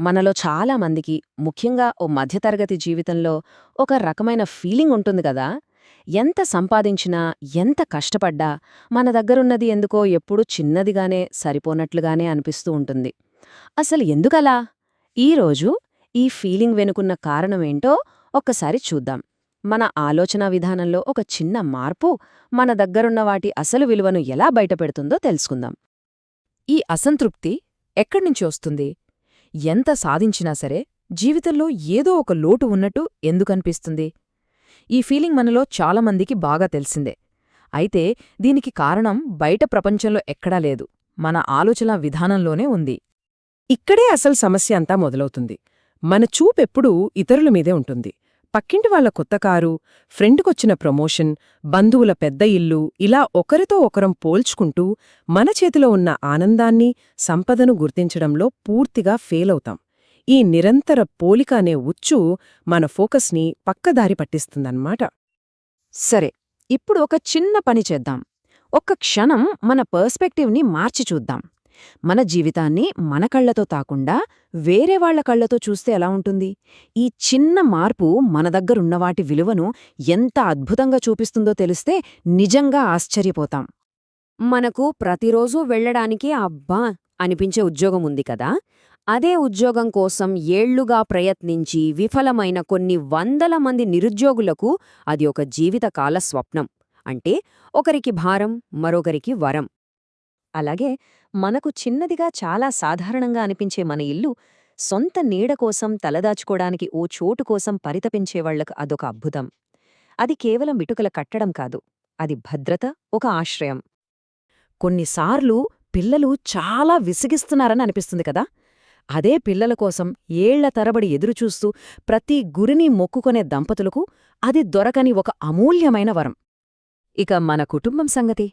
మనలో చాలా మందికి ముఖ్యంగా ఓ మధ్యతరగతి జీవితంలో ఒక రకమైన ఫీలింగ్ ఉంటుంది కదా. ఎంత సంపాదించినా ఎంత కష్టపడ్డా మన దగ్గరున్నది ఎందుకో ఎప్పుడూ చిన్నదిగానే సరిపోనట్లుగానే అనిపిస్తూ ఉంటుంది. అసలు ఎందుకలా? ఈరోజు ఈ ఫీలింగ్ వెనుకున్న కారణమేంటో ఒక్కసారి చూద్దాం. మన ఆలోచనా విధానంలో ఒక చిన్న మార్పు మన దగ్గరున్న వాటి అసలు విలువను ఎలా బయటపెడుతుందో తెలుసుకుందాం. ఈ అసంతృప్తి ఎక్కడ్నుంచి వస్తుంది? ఎంత సాధించినా సరే జీవితంలో ఏదో ఒక లోటు ఉన్నట్టు ఎందుకనిపిస్తుంది? ఈ ఫీలింగ్ మనలో చాలామందికి బాగా తెలిసిందే. అయితే దీనికి కారణం బయట ప్రపంచంలో ఎక్కడా లేదు. మన ఆలోచన విధానంలోనే ఉంది. ఇక్కడే అసలు సమస్య అంతా మొదలవుతుంది. మన చూపెప్పుడూ ఇతరుల మీదే ఉంటుంది. పక్కింటి వాళ్ళ కొత్త కారు ఫ్రెండ్కొచ్చిన ప్రమోషన్ బంధువుల పెద్ద ఇల్లు ఇలా ఒకరితో ఒకరం పోల్చుకుంటూ మన చేతిలో ఉన్న ఆనందాన్ని సంపదను గుర్తించడంలో పూర్తిగా ఫెయిలవుతాం ఈ నిరంతర పోలిక అనే ఉచ్చు మన ఫోకస్ని పక్కదారి పట్టిస్తుందన్నమాట. సరే ఇప్పుడు ఒక చిన్న పని చేద్దాం. ఒక్క క్షణం మన పర్స్పెక్టివ్ని మార్చి చూద్దాం. మన జీవితాన్ని మన కళ్ళతో తాకుండా వేరే వాళ్ళ కళ్ళతో చూస్తే ఎలా ఉంటుంది? ఈ చిన్న మార్పు మన దగ్గరున్న వాటి విలువను ఎంత అద్భుతంగా చూపిస్తుందో తెలిస్తే నిజంగా ఆశ్చర్యపోతాం. మనకు ప్రతిరోజూ వెళ్ళడానికి అబ్బా! అనిపించే ఉద్యోగం ఉంది కదా? అదే ఉద్యోగం కోసం ఏళ్ళుగా ప్రయత్నించి విఫలమైన కొన్ని వందల మంది నిరుద్యోగులకు అది ఒక జీవితకాల స్వప్నం. అంటే ఒకరికి భారం మరొకరికి వరం. అలాగే మనకు చిన్నదిగా చాలా సాధారణంగా అనిపించే మన ఇల్లు సొంత నీడ కోసం తలదాచుకోడానికి ఓ చోటు కోసం పరితపించేవాళ్ళకు అదొక అద్భుతం. అది కేవలం ఇటుకల కట్టడం కాదు అది భద్రత ఒక ఆశ్రయం. కొన్నిసార్లు పిల్లలు చాలా విసిగిస్తున్నారని అనిపిస్తుంది కదా! అదే పిల్లల కోసం ఏళ్ళ తరబడి ఎదురుచూస్తూ ప్రతి గురిని మొక్కుకొనే దంపతులకు అది దొరకని ఒక అమూల్యమైన వరం. ఇక మన కుటుంబం సంగతి?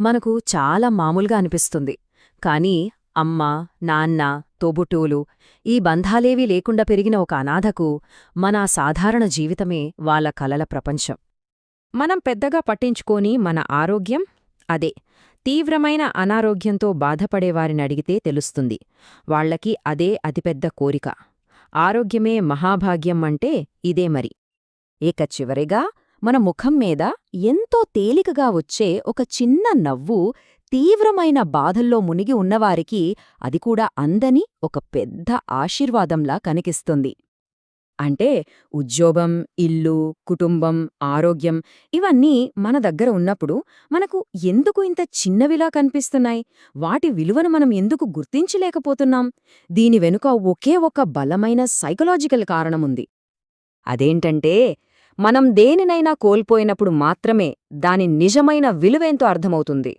మనకు చాలా మామూలుగా అనిపిస్తుంది. కాని అమ్మ నాన్న తోబుటూలు ఈ బంధాలేవీ లేకుండా పెరిగిన ఒక అనాథకు మన సాధారణ జీవితమే వాళ్ళ కలల ప్రపంచం. మనం పెద్దగా పట్టించుకోని మన ఆరోగ్యం? అదే తీవ్రమైన అనారోగ్యంతో బాధపడేవారిని అడిగితే తెలుస్తుంది. వాళ్ళకి అదే అతిపెద్ద కోరిక. ఆరోగ్యమే మహాభాగ్యం అంటే ఇదే మరి. ఇక చివరిగా మన ముఖం మీద ఎంతో తేలికగా వచ్చే ఒక చిన్న నవ్వు తీవ్రమైన బాధల్లో మునిగి ఉన్నవారికి అది కూడా అందని ఒక పెద్ద ఆశీర్వాదంలా కనిపిస్తుంది. అంటే ఉద్యోగం ఇల్లు కుటుంబం ఆరోగ్యం ఇవన్నీ మన దగ్గర ఉన్నప్పుడు మనకు ఎందుకు ఇంత చిన్నవిలా కనిపిస్తున్నాయి? వాటి విలువను మనం ఎందుకు గుర్తించలేకపోతున్నాం? దీని వెనుక ఒకే ఒక బలమైన సైకలాజికల్ కారణముంది. అదేంటంటే మనం దేనినైనా కోల్పోయినప్పుడు మాత్రమే దాని నిజమైన విలువేంతో అర్థమవుతుంది.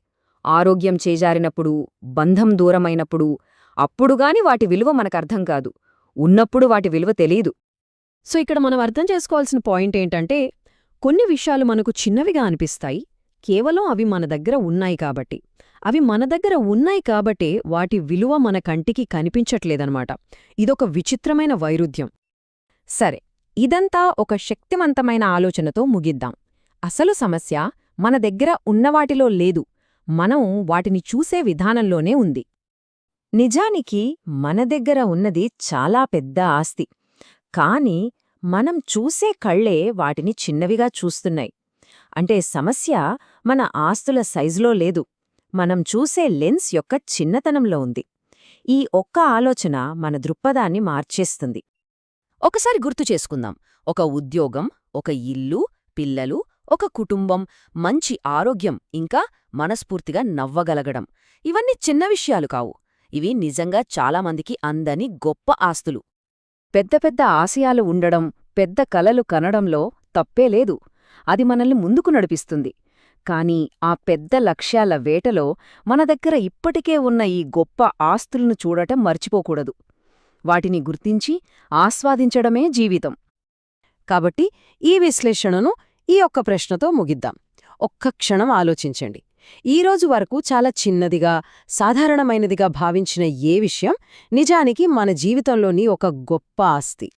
ఆరోగ్యం చేజారినప్పుడు బంధం దూరమైనప్పుడు అప్పుడుగాని వాటి విలువ మనకర్థం కాదు. ఉన్నప్పుడు వాటి విలువ తెలీదు. సో ఇక్కడ మనం అర్థం చేసుకోవాల్సిన పాయింట్ ఏంటంటే కొన్ని విషయాలు మనకు చిన్నవిగా అనిపిస్తాయి కేవలం అవి మన దగ్గర ఉన్నాయి కాబట్టి. అవి మన దగ్గర ఉన్నాయి కాబట్టే వాటి విలువ మన కంటికి కనిపించట్లేదనమాట. ఇదొక విచిత్రమైన వైరుధ్యం. సరే ఇదంతా ఒక శక్తివంతమైన ఆలోచనతో ముగిద్దాం. అసలు సమస్య మన దగ్గర ఉన్నవాటిలో లేదు. మనం వాటిని చూసే విధానంలోనే ఉంది. నిజానికి మన దగ్గర ఉన్నది చాలా పెద్ద ఆస్తి. కాని మనం చూసే కళ్ళే వాటిని చిన్నవిగా చూస్తున్నాయి. అంటే సమస్య మన ఆస్తుల సైజులో లేదు. మనం చూసే లెన్స్ యొక్క చిన్నతనంలో ఉంది. ఈ ఒక్క ఆలోచన మన దృక్పథాన్ని మార్చేస్తుంది. ఒకసారి గుర్తు చేసుకుందాం. ఒక ఉద్యోగం ఒక ఇల్లు పిల్లలు ఒక కుటుంబం మంచి ఆరోగ్యం ఇంకా మనస్ఫూర్తిగా నవ్వగలగడం. ఇవన్నీ చిన్న విషయాలు కావు. ఇవి నిజంగా చాలామందికి అందని గొప్ప ఆస్తులు. పెద్ద పెద్ద ఆశయాలు ఉండడం పెద్ద కలలు కనడంలో తప్పేలేదు అది మనల్ని ముందుకు నడిపిస్తుంది. కాని ఆ పెద్ద లక్ష్యాల వేటలో మన దగ్గర ఇప్పటికే ఉన్న ఈ గొప్ప ఆస్తులను చూడటం మర్చిపోకూడదు. వాటిని గుర్తించి ఆస్వాదించడమే జీవితం. కాబట్టి ఈ విశ్లేషణను ఈ ఒక్క ప్రశ్నతో ముగిద్దాం. ఒక్క క్షణం ఆలోచించండి. ఈరోజు వరకు చాలా చిన్నదిగా సాధారణమైనదిగా భావించిన ఏ విషయం నిజానికి మన జీవితంలోని ఒక గొప్ప ఆస్తి.